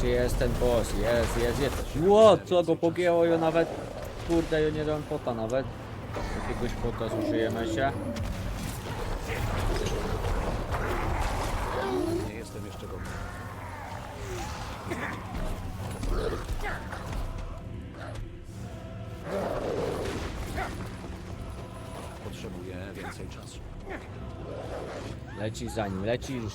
Wreszcie jest ten boss, jest, jest, jest. Ło, co go pogięło, ja nawet, kurde, ja nie dałem pota nawet. Jakiegoś pota zużyjemy się. Nie jestem jeszcze gotowy. Potrzebuję więcej czasu. Lecisz za nim, lecisz.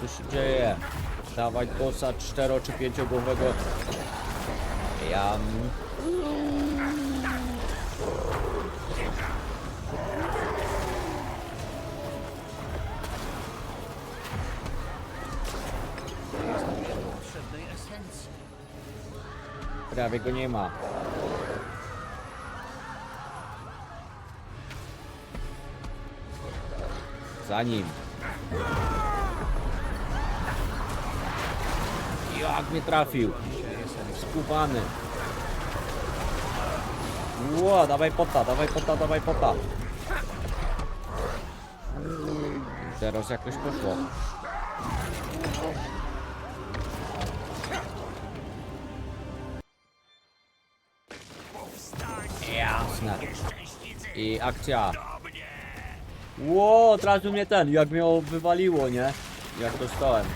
Tu się dzieje? Dawaj bossa cztero czy pięciogłowego. Jam. Prawie go nie ma. Za nim. Jak mnie trafił. Skubany. Ło, dawaj pota, dawaj pota, dawaj pota. Teraz jakoś poszło. Jasne. I akcja. Ło, trafił mnie ten, jak mnie wywaliło, nie? Jak dostałem.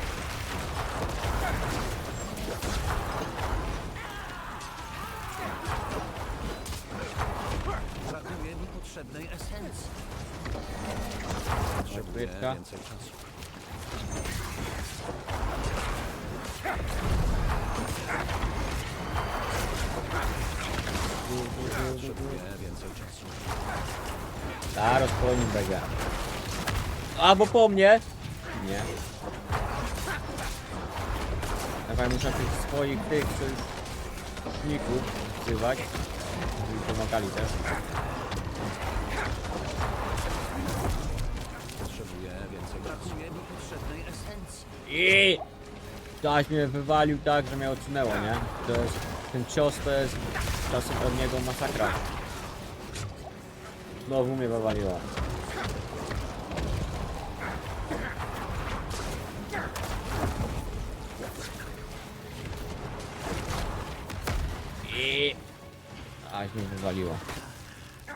Potrzebnej esencji. Potrzebuję więcej czasu. Potrzebuję więcej czasu. Będzie. Albo po mnie. Nie. Dawaj, muszę tych swoich tych sojuszników wzywać. Żeby mi pomagali też. Potrzebuję więcej. Brakuje mi potrzebnej esencji. I Ktoś mnie wywalił tak, że mnie odsunęło, nie? To jest, ten cios to jest czasem od niego masakra. Znowu mnie wywaliło. I aż mnie wywaliło.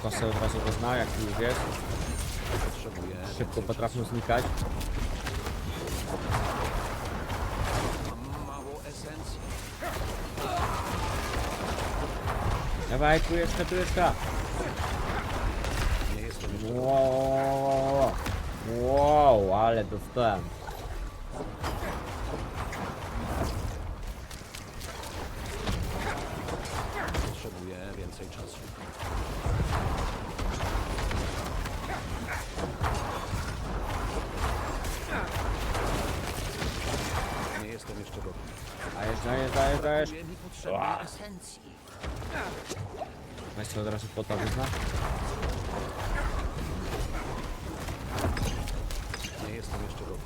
Oka sobie od razu go zna, jak już jest. Potrzebuję Szybko potrafią znikać. Mam mało esencji. Dawaj, tu jeszcze, tu jeszcze. Nie jestem jeszcze Wow, wow, ale dostałem. Potrzebuję więcej czasu. Jestem jeszcze gotowy. Dajesz, dajesz, dajesz, dajesz. Brakuje mi potrzebnej esencji. Weź sobie od razu pota wyzna. Nie jestem jeszcze gotowy.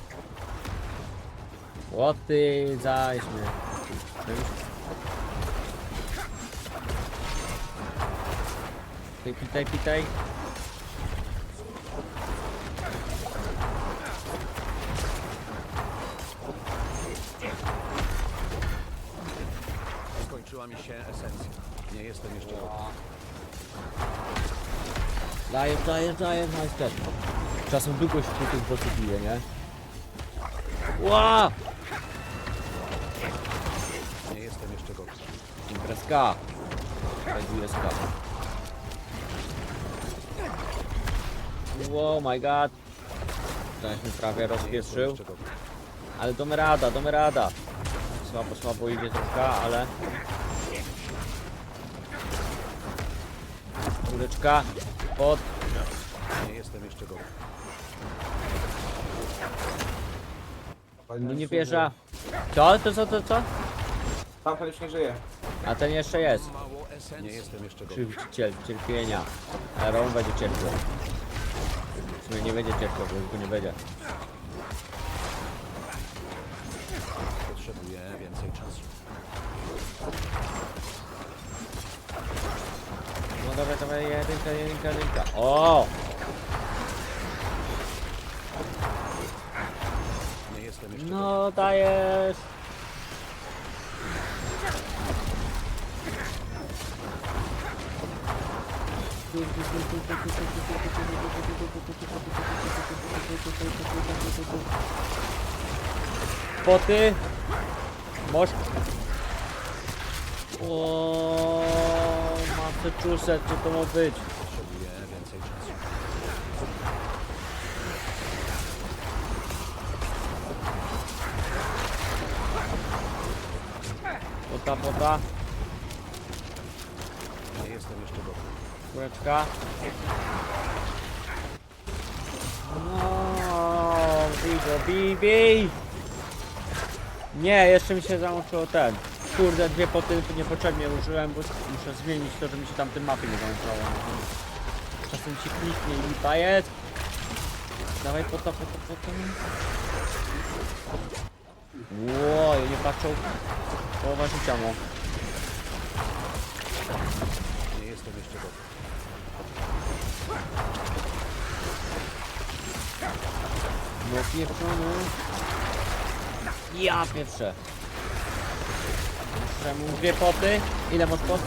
O ty, zaś mnie. Pitaj, pitaj, pitaj. Skończyła mi się esencja. Nie jestem jeszcze gotowy. Dajesz, dajesz, dajesz, majster. Czasem długo się po tych bossów bije, nie? Ła! Nie jestem jeszcze gotowy. Imprezka. Imprezka. Wow, my god. Ktoś mi prawie Nie jestem rozpieprzył. jeszcze gotowy. Ale damy rada, damy rada. Słabo, słabo idzie troszkę, ale Kureczka. Pod. Nie jestem jeszcze gotowy. No nie wieża. Co? To co, to co? Tamten już nie żyje. A ten jeszcze jest. Nie jestem jeszcze gotowy. Krzywiciel cierpienia. Aaron będzie cierpiał. W sumie nie będzie cierpiał, bo już go nie będzie. Potrzebuję więcej czasu. Jedynka, jedynka, jedynka. O! Nie jestem jeszcze. No dajesz! Poty! Moż... O, Massachusetts, co to ma być? Potrzebuję więcej czasu. Pota, pota, Nie jestem jeszcze gotowy. kureczka. No, bij go, bij, bij! Nie, jeszcze mi się załączyło ten. Kurde, dwie poty niepotrzebnie użyłem, bo muszę zmienić to, że mi się tam tym mapy nie załączało. Czasem ci kliknie i lipa jest. Dawaj pota, pota, pota. Ło, ja nie patrzą. Połowa życia mu. Nie jestem jeszcze gotowy. No pieprzony. Ja pierwsze. Muszę mu dwie poty. Ile masz pot?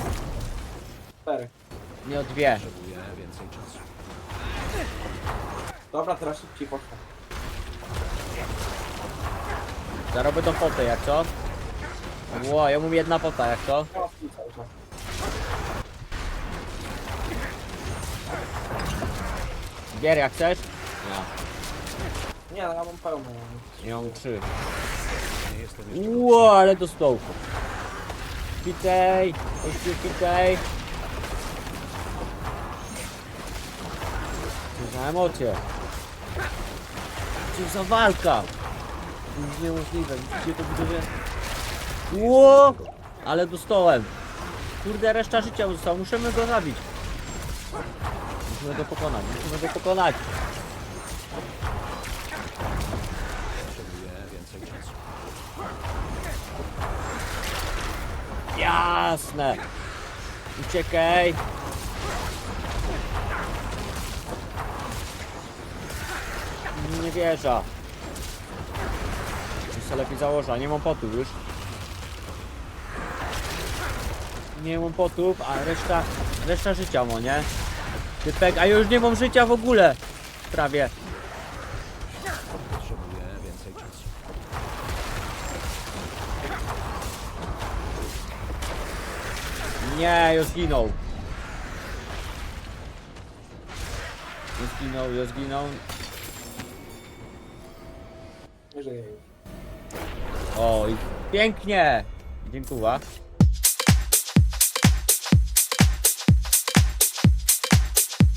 Cztery. Nie o dwie. Potrzebuję więcej czasu. Dobra, teraz szybciej poszło. Zarobię tą potę, jak co? Ło, ja mam jedna pota, jak co? Teraz tu cały czas. Gier, jak chcesz? Ja. Nie, no ja mam pełno. Ja mam trzy. Nie jestem jeszcze gotowy. Ło, ale do Pitej, jeszcze pitej. Co za emocje. Co za walka. To jest niemożliwe, widzicie to widzowie? Ło, ale dostałem. Kurde, reszta życia została, musimy go zabić. Musimy go pokonać, musimy go pokonać. Jasne. Uciekaj. Nie, wierzę. Się lepiej założę, nie mam potów już. Nie mam potów, a reszta, reszta życia ma, nie? Typek, a już nie mam życia w ogóle. Prawie. Nie, już zginął. Już zginął, już zginął. Żyje już. O, i pięknie! Dziękuję.